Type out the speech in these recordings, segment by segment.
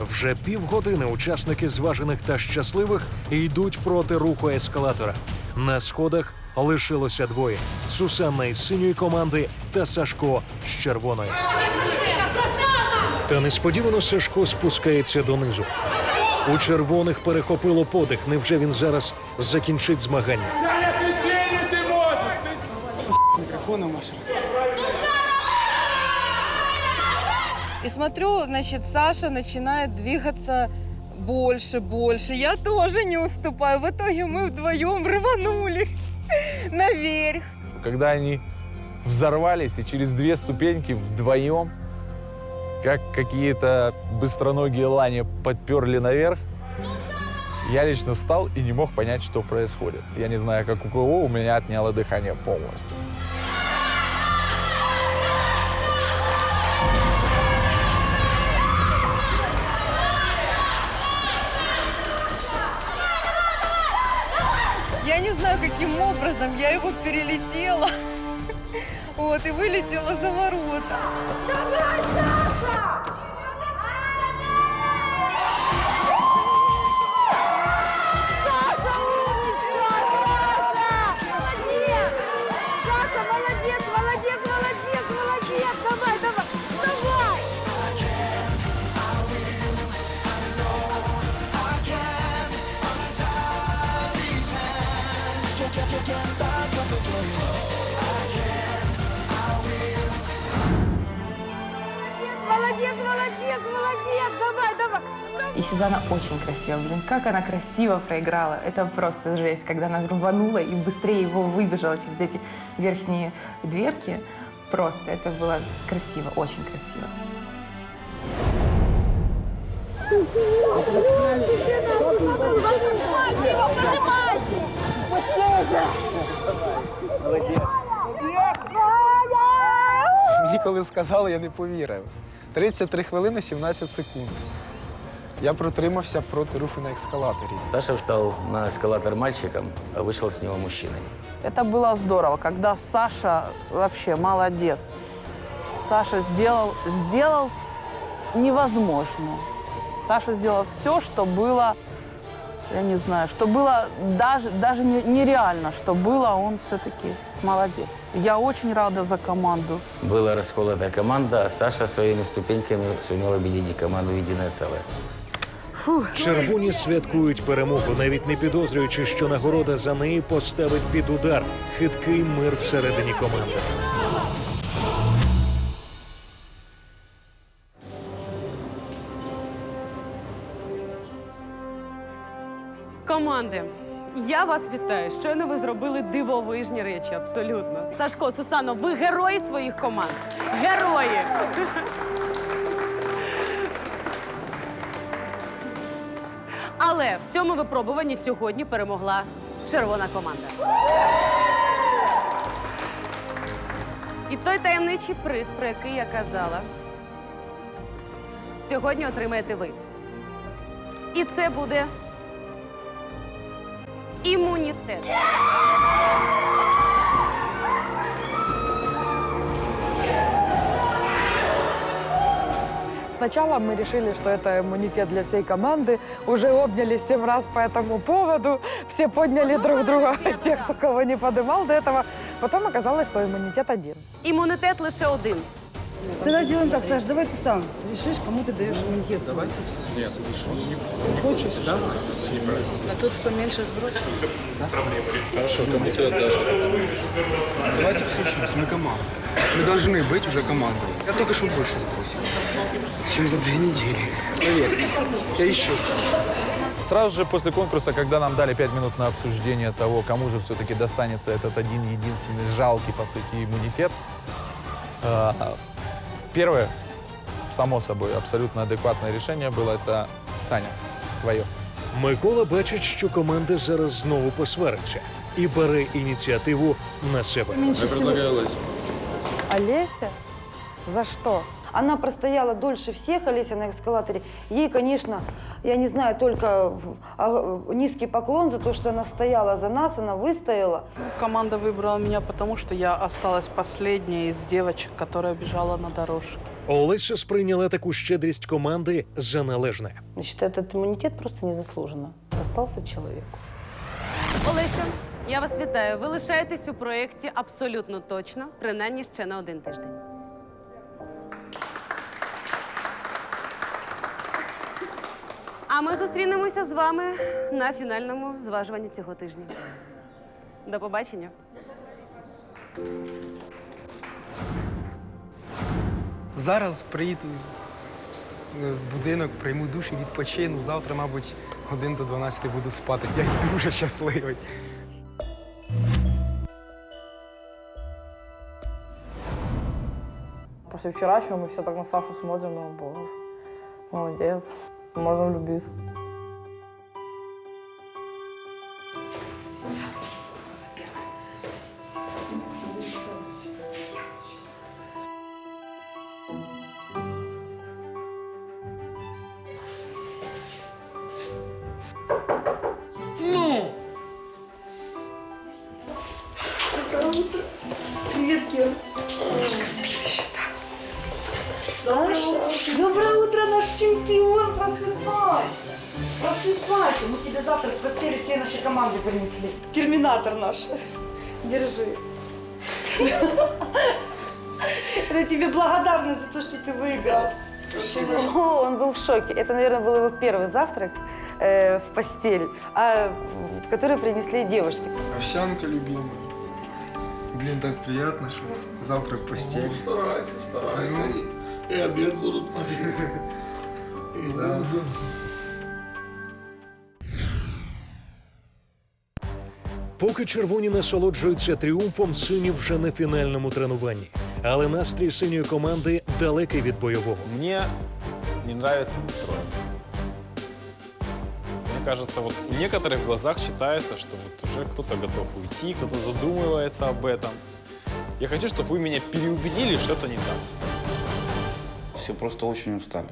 Вже півгодини учасники зважених та щасливих йдуть проти руху ескалатора. На сходах лишилося двоє: Сусанна із синьої команди та Сашко з червоної. Та несподівано Сашко спускається донизу. У червоних перехопило подих. Невже він зараз закінчить змагання? Микрофоном Маша. И смотрю, значит, Саша начинает двигаться больше, больше. Я тоже не уступаю. В итоге мы вдвоем рванули наверх. Когда они взорвались и через две ступеньки вдвоем, как какие-то быстроногие лани подперли наверх, я лично встал и не мог понять, что происходит. Я не знаю, как у кого, у меня отняло дыхание полностью. Знаю, каким образом я его перелетела. Вот, и вылетела за ворота. Давай, Саша, Молодец, молодец, молодец! Давай, давай! И Сюзанна очень красиво. Блин, как она красиво проиграла. Это просто жесть, когда она рванула и быстрее его выбежала через эти верхние дверки. Просто это было красиво, очень красиво. Мені коли сказали, я не повірив. 33 хвилини 17 секунд. Я протримався проти руху на ескалаторі. Саша встал на эскалатор мальчиком, а вышел с него мужчиной. Это было здорово, когда Саша вообще молодец. Саша сделал, сделал невозможное. Саша сделал все, что было, я не знаю, что было даже, даже не- нереально, что было, он все-таки молодец. Я очень рада за команду. Была расколотая команда, а Саша своими ступеньками сумел объединить команду в единое целое. Червоні святкують перемогу, навіть не підозрюючи, що нагорода за неї поставить під удар хиткий мир всередині команди. Команди, я вас вітаю. Щойно ви зробили дивовижні речі, абсолютно. Сашко, Сусано, ви герої своїх команд. Герої! Але в цьому випробуванні сьогодні перемогла червона команда. І той таємничий приз, про який я казала, сьогодні отримаєте ви. І це буде імунітет. Сначала мы решили, что это иммунитет для всей команды. Уже обнялись семь раз по этому поводу. Все подняли друг друга, тех, кто кого не подымал до этого. Потом оказалось, что иммунитет один. Імунітет лише один. Тогда сделаем так, Саш, давай ты сам решишь, кому ты даешь иммунитет. Давайте. А тот, кто меньше сбросит. Хорошо, кому ты отдашь? Давайте послушаемся, мы команда. Мы должны быть уже командой. Я только что больше сбросил, чем за две недели. Поверьте, я еще Сразу же после конкурса, когда нам дали пять минут на обсуждение того, кому же все-таки достанется этот один единственный жалкий, по сути, иммунитет, э, первое, само собой, абсолютно адекватное решение было это Саня, твое. Микола бачить, що команда зараз знову посвариться і бере ініціативу на себе. Олеся? За что? Она простояла дольше всех, Олеся, на эскалаторе. Ей, конечно, я не знаю, только а, низкий поклон за то, что она стояла за нас, она выстояла. Ну, команда выбрала меня, потому что я осталась последняя из девочек, которая бежала на дорожке. Олеся сприйняла таку щедрість команди за належне. Значит, этот иммунитет просто незаслуженно достался человеку. Олеся, я вас вітаю. Ви лишаєтесь у проєкті абсолютно точно, принаймні ще на один тиждень. А ми зустрінемося з вами на фінальному зважуванні цього тижня. До побачення. Зараз приїду е, в будинок, прийму душ і відпочину. Завтра, мабуть, годин до 12 буду спати. Я дуже щасливий. После вчерашнего мы все так на Сашу смотрим, ну, боже, молодец, можно влюбиться. Доброе утро, Наш чемпион! Просыпайся! Просыпайся! Мы тебе завтра в постели все наши команды принесли. Терминатор наш. Держи. Это тебе благодарность за то, что ты выиграл. О, он был в шоке. Это, наверное, был его первый завтрак э, в постель, а, который принесли девушки. Овсянка любимая. Блин, так приятно, что завтра в постель. Старайся, старайся. И, и обед будут на И Да. ужин. Поки червоні насолоджуються тріумфом, сині вже на фінальному тренуванні. Але настрій синьої команди далекий від бойового. Мне не нравится настрой. Мне кажется, вот в некоторых глазах читается, что вот уже кто-то готов уйти, кто-то задумывается об этом. Я хочу, чтобы вы меня переубедили, что это не так. Все просто очень устали.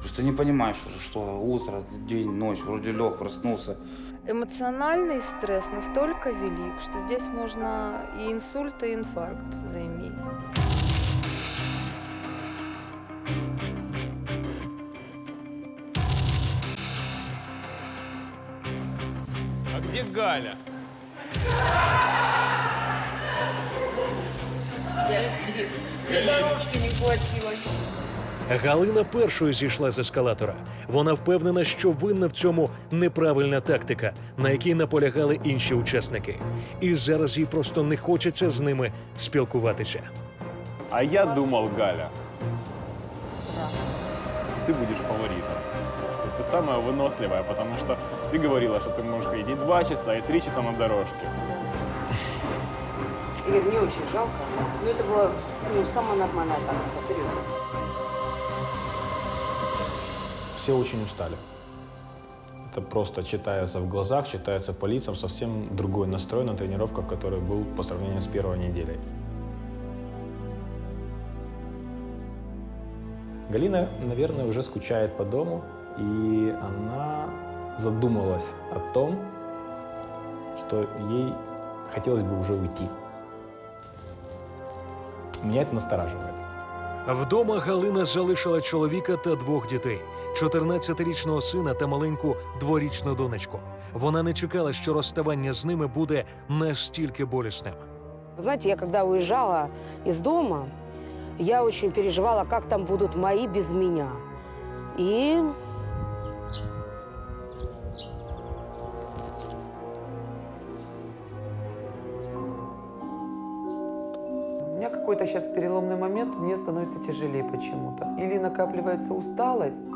Просто не понимаешь уже, что утро, день, ночь, вроде лег, проснулся. Эмоциональный стресс настолько велик, что здесь можно и инсульт, и инфаркт заиметь. А где Галя? Дорожки не хватило. Галина першою зійшла з ескалатора. Вона впевнена, що винна в цьому неправильна тактика, на якій наполягали інші учасники. І зараз їй просто не хочеться з ними спілкуватися. А я думал, Галя, что ты будешь фаворитом. Что ты самая выносливая, потому что ты говорила, что ты можешь ходить и два часа, и три часа на дорожке. Игорь, мне очень жалко. Но это была ну, самая нормальная тактика, серьезно. Все очень устали. Это просто читается в глазах, читается по лицам, совсем другой настрой на тренировках, который был по сравнению с первой неделей. Галина, наверное, уже скучает по дому, и она задумалась о том, что ей хотелось бы уже уйти. Меня это настораживает. Вдома Галина залишила чоловіка та двох дітей: 14-річного сина та маленьку дворічну донечку. Вона не чекала, що розставання з ними буде настільки болісним. Знаете, я когда уезжала из дома, я очень переживала, как там будут мои без меня. И У меня какой-то сейчас переломный момент, мне становится тяжелее почему-то. Или накапливается усталость,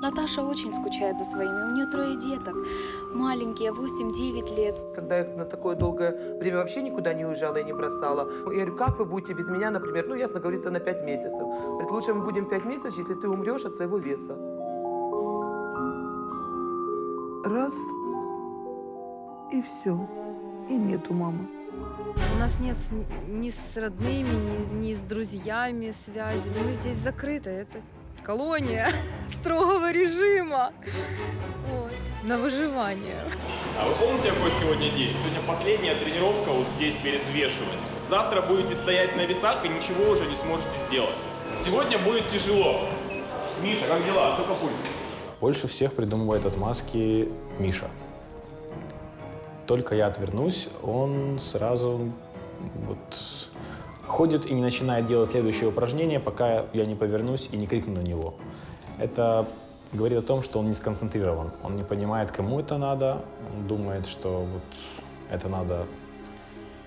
Наташа очень скучает за своими. У нее трое деток. Маленькие, 8-9 лет. когда я на такое долгое время вообще никуда не уезжала и не бросала. Я говорю, как вы будете без меня, например, ну, ясно говорится, на 5 месяцев. Говорит, лучше мы будем 5 месяцев, если ты умрешь от своего веса. Раз, и все. И нету мамы. У нас нет ни с родными, ни, ни с друзьями связи. Мы здесь закрыты. Это колония строгого режима. Вот. На выживание. А вы помните, какой сегодня день? Сегодня последняя тренировка вот здесь перед взвешиванием. Завтра будете стоять на весах и ничего уже не сможете сделать. Сегодня будет тяжело. Миша, как дела? Сколько пульс? Больше всех придумывает отмазки Миша. Только я отвернусь, он сразу вот ходит и не начинает делать следующее упражнение, пока я не повернусь и не крикну на него. Это говорит о том, что он не сконцентрирован. Он не понимает, кому это надо. Он думает, что вот это надо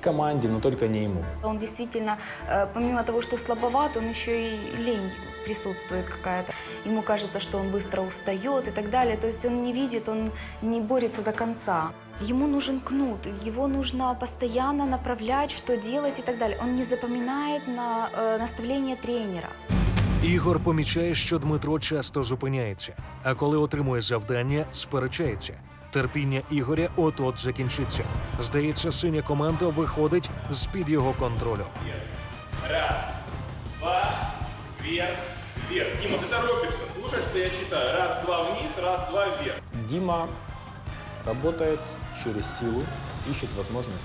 команде, но только не ему. Он действительно, э, помимо того, что слабоват, он еще и лень присутствует какая-то. Ему кажется, что он быстро устает и так далее. То есть он не видит, он не борется до конца. Ему нужен кнут, его нужно постоянно направлять, что делать и так далее. Он не запоминает на э, наставление тренера. Ігор помічає, що Дмитро часто зупиняється, а коли отримує завдання, сперечається. Терпіння Ігоря от-от закінчиться. Здається, синя команда виходить з-під його контролю. Раз, два, вверх, вверх. Дима, ты торопишься. Слушай, что я считаю. Раз, два вниз, раз, два вверх. Дима работает через силу, ищет возможность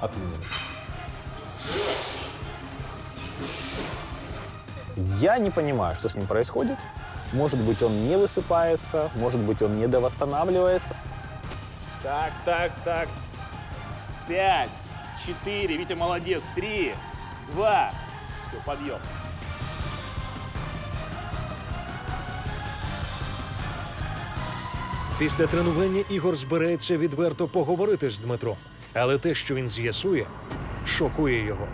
от лидера. Я не понимаю, что с ним происходит. Может быть, он не высыпается, может быть, он не довосстанавливается. Так, так, так. Пять, четыре. Витя молодец. Три, два. Все, подъем. Після тренування Ігор збирається відверто поговорити з Дмитром, але те, що він з'ясує, шокує його.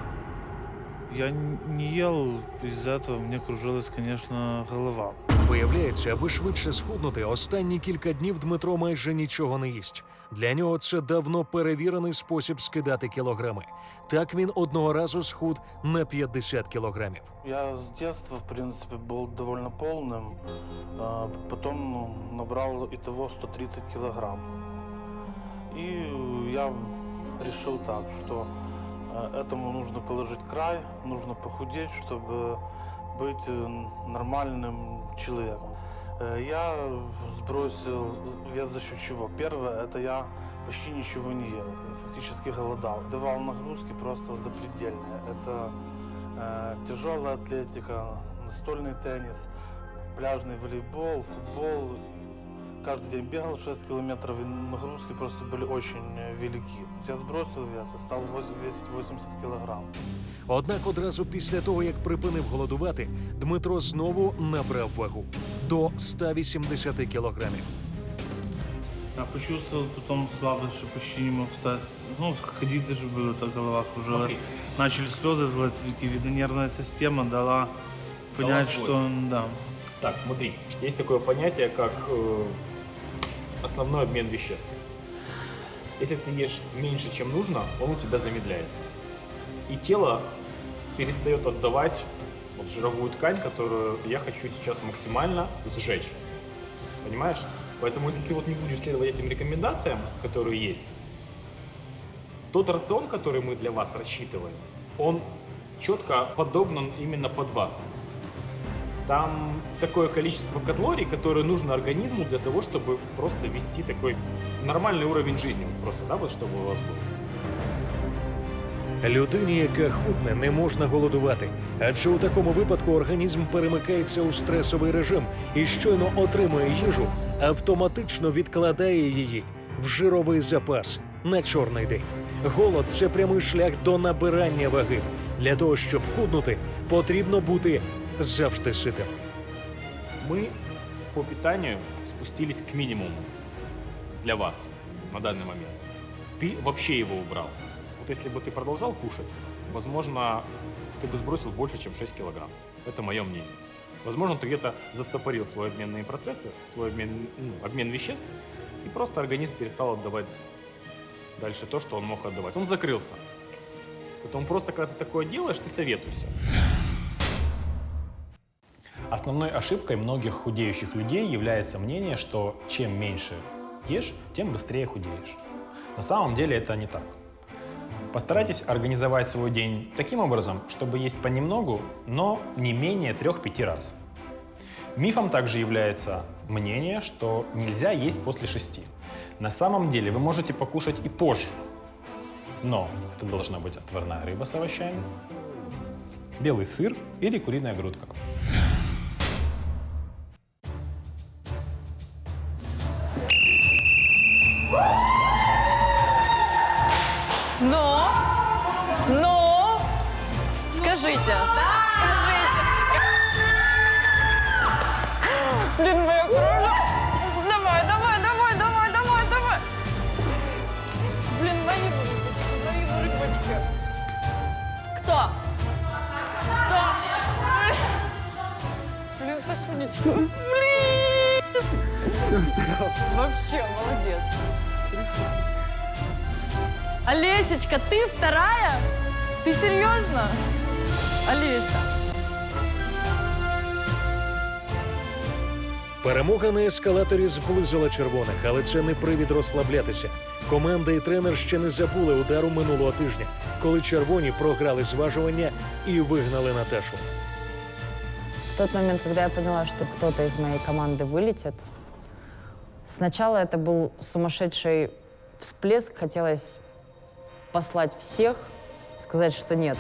Я н- не ел, из-за этого мне кружилась, конечно, голова. Виявляється, аби швидше схуднути, останні кілька днів Дмитро майже нічого не їсть. Для нього це давно перевірений спосіб скидати кілограми. Так він одного разу схуд на 50 кілограмів. Я с детства, в принципе, был довольно полным. а, Потом ну, набрал итого 130 килограмм. И я решил так, что э, этому нужно положить край, нужно похудеть, чтобы быть э, нормальным человеком. Э, Я сбросил вес за счет чего? Первое, это я почти ничего не ел, я фактически голодал. Давал нагрузки просто запредельные. Это э, тяжелая атлетика, настольный теннис, пляжный волейбол, футбол. Каждый день бегал 6 километров, и нагрузки просто были очень э, велики. Я сбросил вес и стал воз- весить 80 килограмм. Однак одразу після того, як припинив голодувати, Дмитро знову набрав вагу до 180 кілограмів. Я почувствовал потом слабость, что почти не мог встать. Ну, ходить даже было, так голова кружилась. Смотри. Начали слезы злазить, и, видно, нервная система дала понять, сбой. что, да. Так, смотри, есть такое понятие, как э, основной обмен веществ. Если ты ешь меньше, чем нужно, он у тебя замедляется. И тело перестает отдавать вот жировую ткань, которую я хочу сейчас максимально сжечь. Понимаешь? Поэтому если ты вот не будешь следовать этим рекомендациям, которые есть, тот рацион, который мы для вас рассчитывали, он четко подогнан именно под вас. Там такое количество калорий, которое нужно организму для того, чтобы просто вести такой нормальный уровень жизни. Вот Просто, да, вот чтобы у вас был. Людині, яка худне, не можна голодувати, адже у такому випадку організм перемикається у стресовий режим і щойно отримує їжу, автоматично відкладає її в жировий запас на чорний день. Голод це прямий шлях до набирання ваги. Для того, щоб худнути, потрібно бути завжди ситим. Мы по питанию спустились к минимуму для вас на данный момент. Ты вообще его убрал. Вот если бы ты продолжал кушать, возможно, ты бы сбросил больше, чем 6 килограмм. Это мое мнение. Возможно, ты где-то застопорил свои обменные процессы, свой обмен, ну, обмен веществ, и просто организм перестал отдавать дальше то, что он мог отдавать. Он закрылся. Поэтому просто, когда ты такое делаешь, ты советуйся. Основной ошибкой многих худеющих людей является мнение, что чем меньше ешь, тем быстрее худеешь. На самом деле это не так. Постарайтесь организовать свой день таким образом, чтобы есть понемногу, но не менее 3-5 раз. Мифом также является мнение, что нельзя есть после 6. На самом деле вы можете покушать и позже. Но это должна быть отварная рыба с овощами, белый сыр или куриная грудка. Сашунечка. Блин. Вообще, молодец. Олесечка, ты вторая? Ты серьезно? Олеся. Перемога на ескалаторі зблизила червоних, але це не привід розслаблятися. Команда і тренер ще не забули удару минулого тижня, коли червоні програли зважування і вигнали Наташу. Тот момент, когда я поняла, что кто-то из моей команды вылетит, сначала это был сумасшедший всплеск. Хотелось послать всех, сказать, что нет,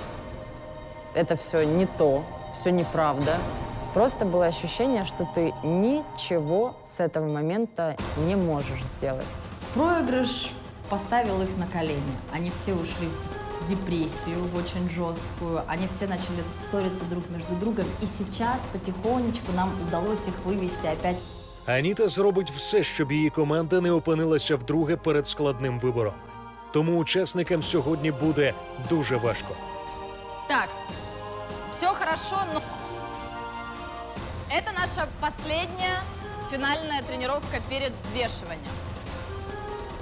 это все не то, все неправда. Просто было ощущение, что ты ничего с этого момента не можешь сделать. Проигрыш поставил их на колени. Они все ушли в в депрессию, в очень жесткую. Они все начали ссориться друг между другом. И сейчас потихонечку нам удалось их вывести опять Аніта зробить все, щоб її команда не опинилася вдруге перед складним вибором. Тому учасникам сьогодні буде дуже важко. Так, все хорошо, но это наша последняя финальная тренировка перед взвешиванием.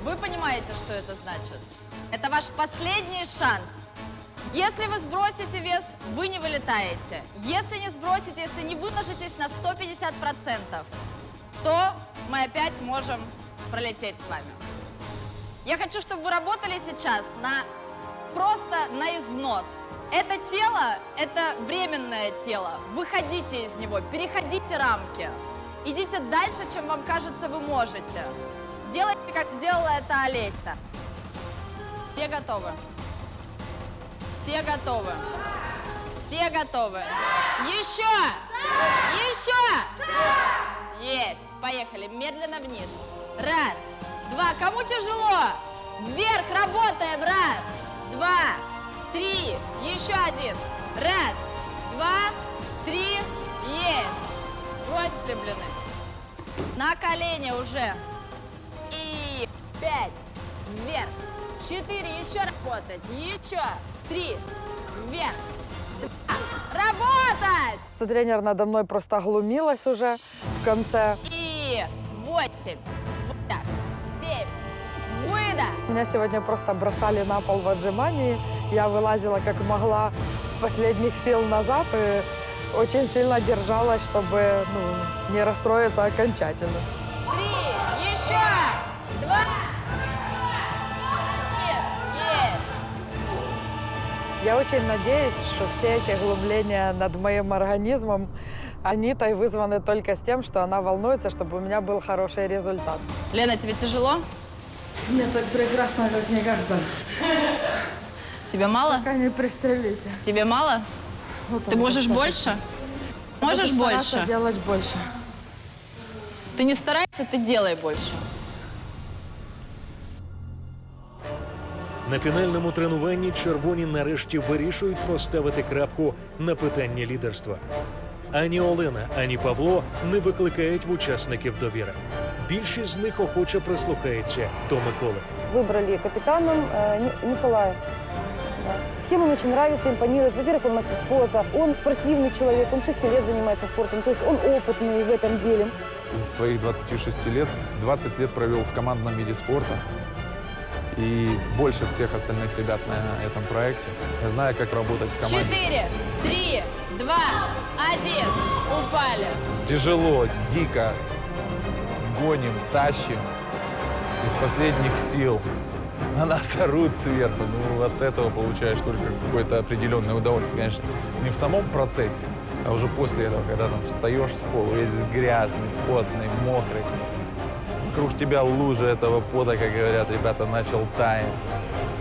Вы понимаете, что это значит? Это ваш последний шанс. Если вы сбросите вес, вы не вылетаете. Если не сбросите, если не выложитесь на 150%, то мы опять можем пролететь с вами. Я хочу, чтобы вы работали сейчас на просто на износ. Это тело, это временное тело. Выходите из него, переходите рамки. Идите дальше, чем вам кажется вы можете. Делайте, как сделала это Олеся. Все готовы? Все готовы? Все готовы? Еще! Еще! Есть! Поехали. Медленно вниз. Раз, два. Кому тяжело? Вверх работаем. Раз, два, три. Еще один. Раз, два, три. Есть. Брось влюбленных. На колени уже. И пять. Вверх. Четыре. Еще работать. Еще. Три. Вверх. Два. Работать! Тренер надо мной просто глумилась уже в конце. И восемь. Выдох. Семь. Выдох. Меня сегодня просто бросали на пол в отжимании. Я вылазила как могла с последних сил назад и очень сильно держалась, чтобы ну, не расстроиться окончательно. Три. Очень надеюсь, что все эти глумления над моим организмом Анитой вызваны только с тем, что она волнуется, чтобы у меня был хороший результат. Лена, тебе тяжело? Мне так прекрасно, как никогда. Тебе мало? Пока не пристрелите. Тебе мало? Вот Ты можешь больше? Можешь больше? делать больше. Ты не старайся, ты делай больше. На фінальному тренуванні червоні нарешті вирішують поставити крапку на питанні лідерства. Ані Олена, ані Павло не викликають в учасників довіри. Більшість з них охоче прислухається до Миколи. Выбрали капитаном э, Ни- Николая. Да. Всем он очень нравится, импонирует. Во-первых, он мастер спорта, он спортивный человек, он 6 лет занимается спортом, то есть он опытный в этом деле. Из своих 26 лет 20 лет провел в командном виде спорта. И больше всех остальных ребят на этом проекте. Я знаю, как работать в команде. Четыре, три, два, один. Упали. Тяжело, дико. Гоним, тащим. Из последних сил. на нас орут сверху. Ну, от этого получаешь только какое-то определенное удовольствие. Конечно, не в самом процессе, а уже после этого, когда там встаешь с пола, весь грязный, потный, мокрый. Вокруг тебя лужа этого пота, как говорят ребята, начал таять.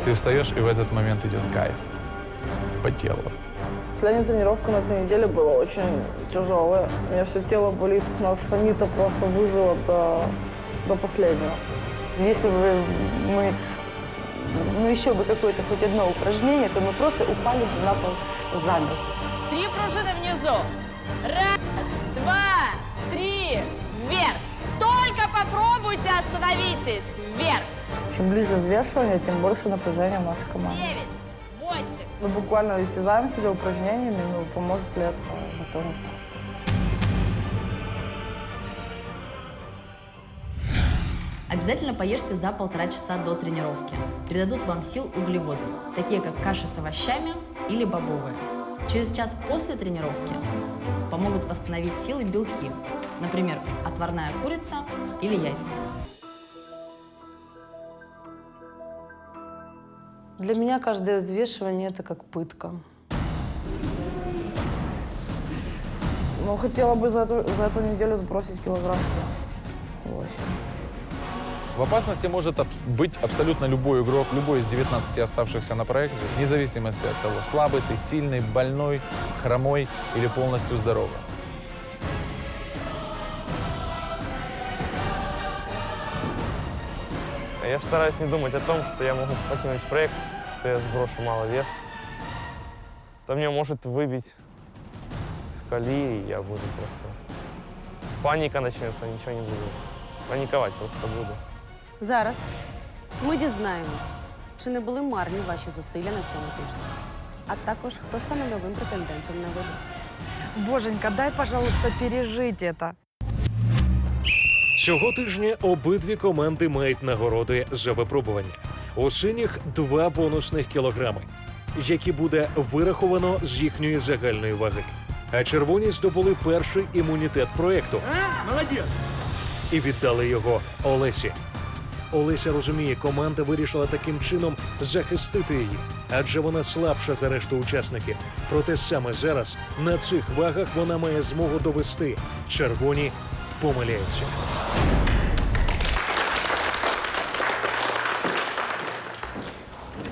Ты встаешь, и в этот момент идет кайф по телу. Последняя тренировка на этой неделе была очень тяжелая. У меня все тело болит. Нас Санита просто выжила до, до последнего. Если бы мы, ну еще бы какое-то хоть одно упражнение, то мы просто упали бы на пол замертво. Три пружины внизу. Раз, два, три, вверх. Попробуйте, остановитесь. Вверх. Чем ближе взвешивание, тем больше напряжения в нашей команде. Девять, восемь. Мы буквально истязаем себя упражнениями, но поможет ли это, никто не знает. Обязательно поешьте за полтора часа до тренировки. Придадут вам сил углеводы, такие как каша с овощами или бобовые. Через час после тренировки помогут восстановить силы белки, например, отварная курица или яйца. Для меня каждое взвешивание – это как пытка. Но хотела бы за эту, за эту неделю сбросить килограмм семь. Восемь. В опасности может быть абсолютно любой игрок, любой из 19 оставшихся на проекте, вне зависимости от того, слабый ты, сильный, больной, хромой или полностью здоровый. Я стараюсь не думать о том, что я могу покинуть проект, что я сброшу мало вес. То меня может выбить с и я буду просто... Паника начнется, ничего не буду. Паниковать просто буду. Зараз ми дізнаємось, чи не були марні ваші зусилля на цьому тижні, а також хто стане новим претендентом на вибір. Боженька, дай, пожалуйста, пережить это. Цього тижня обидві команди мають нагороди за випробування. У синіх два бонусних кілограми, які буде вираховано з їхньої загальної ваги. А червоні здобули перший імунітет проекту Молодец! і віддали його Олесі. Олеся розуміє, команда вирішила таким чином захистити її, адже вона слабша за решту учасників. Проте саме зараз на цих вагах вона має змогу довести. Червоні помиляються.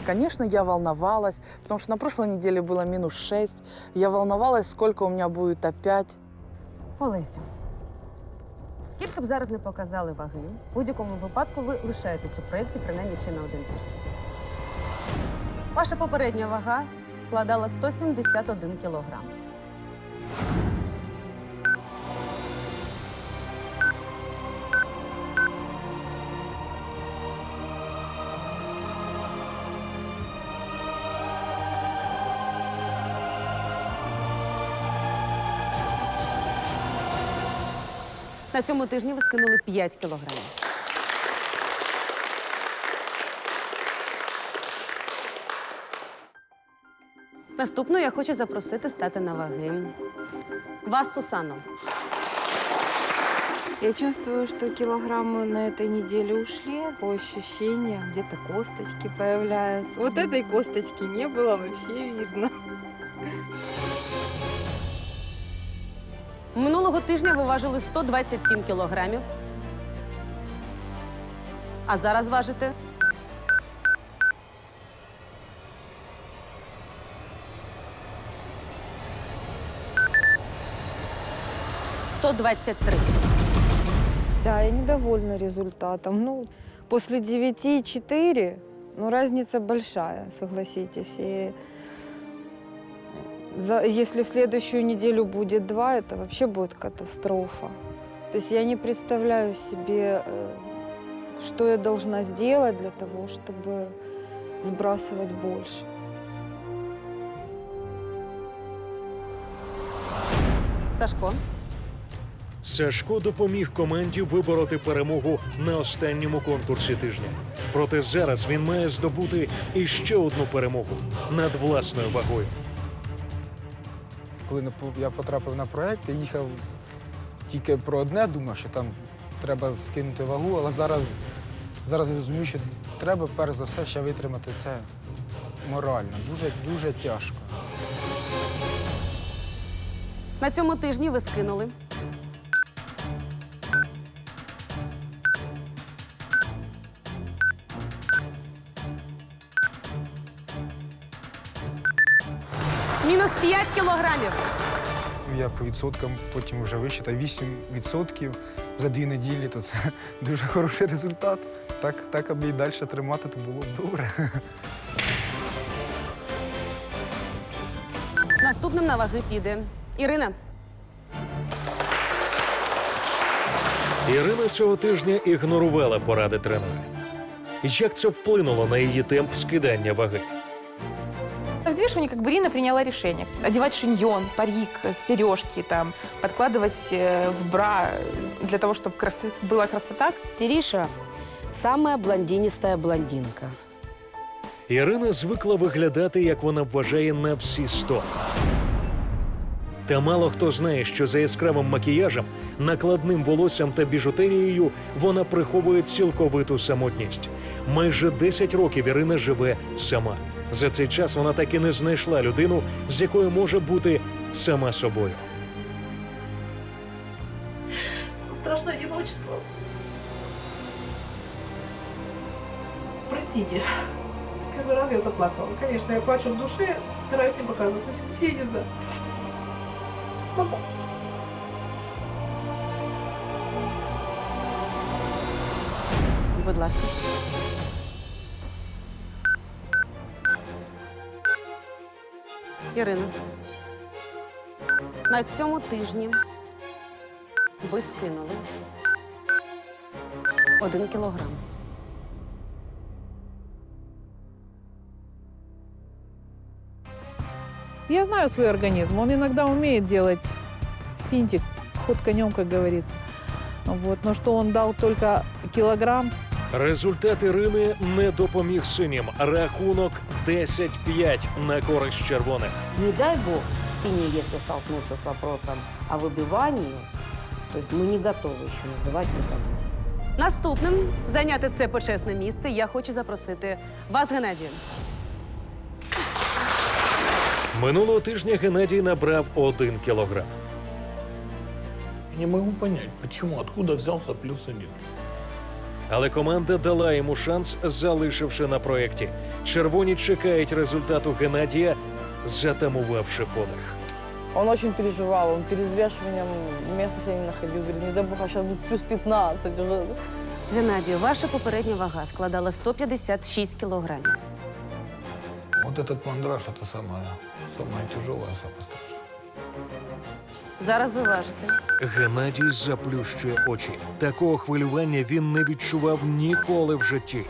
Конечно, я волновалась, потому что на прошлой неделе было минус 6. Я волновалась, сколько у меня будет опять. Олесю, скільки б зараз не показали ваги, в будь-якому випадку ви лишаєтесь у проєкті принаймні ще на один тиждень. Ваша попередня вага складала 171 кілограм. На цьому тижні ви скинули 5 кілограмів. Наступну я хочу запросити стати на ваги. Вас, Сусано. Я чувствую, что килограммы на этой неделе ушли. По ощущениям, где-то косточки появляются. Вот этой косточки не было вообще видно. Тижня ви важили 127 кілограмів. А зараз важите «123». Да, я недовольна результатом. Ну, после 9,4, ну, разница большая, согласитесь. И за- если в следующую неделю будет 2, это вообще будет катастрофа. То есть я не представляю себе, э, что я должна сделать для того, чтобы сбрасывать больше. Сашко. Сашко допоміг команді вибороти перемогу на останньому конкурсі тижня. Проте зараз він має здобути іще одну перемогу над власною вагою. Коли я потрапив на проект, я їхав тільки про одне, думав, що там треба скинути вагу, але зараз, зараз розумію, що треба перш за все ще витримати це морально. Дуже дуже тяжко. На цьому тижні ви скинули 5 кілограмів. Я по відсоткам потім вже висчитав 8 відсотків за дві неділі, то це дуже хороший результат. Так, так аби і далі тримати, то було б добре. Наступним на ваги піде Ірина. Ірина цього тижня ігнорувала поради тренера. Як це вплинуло на її темп скидання ваги? На взвешивании как бы Ирина приняла решение. Одевать шиньон, парик, сережки, там, подкладывать э, в бра для того, чтобы красы... была красота. Териша самая блондинистая блондинка. Ірина звикла виглядати, як вона вважає, на всі сто. Та мало хто знає, що за яскравим макіяжем, накладним волоссям та біжутерією вона приховує цілковиту самотність. Майже 10 років Ірина живе сама. За цей час вона так і не знайшла людину, з якою може бути сама собою. Страшное одиночество. Простите. Первый раз я заплакала. Конечно, я плачу в душе, стараюсь не показывать. Я не знаю. Могу. Будь ласка. Ірина. На цьому тижні ви скинули один кілограм. Я знаю свой организм. Он иногда умеет делать финтик, ход конем, как говорится. Вот. Но что он дал только килограмм, Результат Ірини не допоміг синім. Рахунок 10-5 на користь червоних. Не дай бог, синие, если столкнутся с вопросом о выбивании, то есть мы не готовы еще называть никого. Наступним зайняти це почесне місце я хочу запросити вас, Геннадію. Минулого тижня Геннадій набрав 1 кілограм. Не могу понять, почему, откуда взялся плюс один. Але команда дала йому шанс, залишивши на проєкті. Червоні чекають результату Геннадія, затамувавши подих. Он очень переживал, он перед взвешиванием места себе не находил. Говорит, не дай бог, а сейчас будет плюс 15 уже. Геннадію, ваша попередня вага складала 156 кілограмів. Вот этот мандраж – это самое, самое тяжелое, самое страшное. Зараз ви важите Геннадій заплющує очі. Такого хвилювання він не відчував ніколи в житті.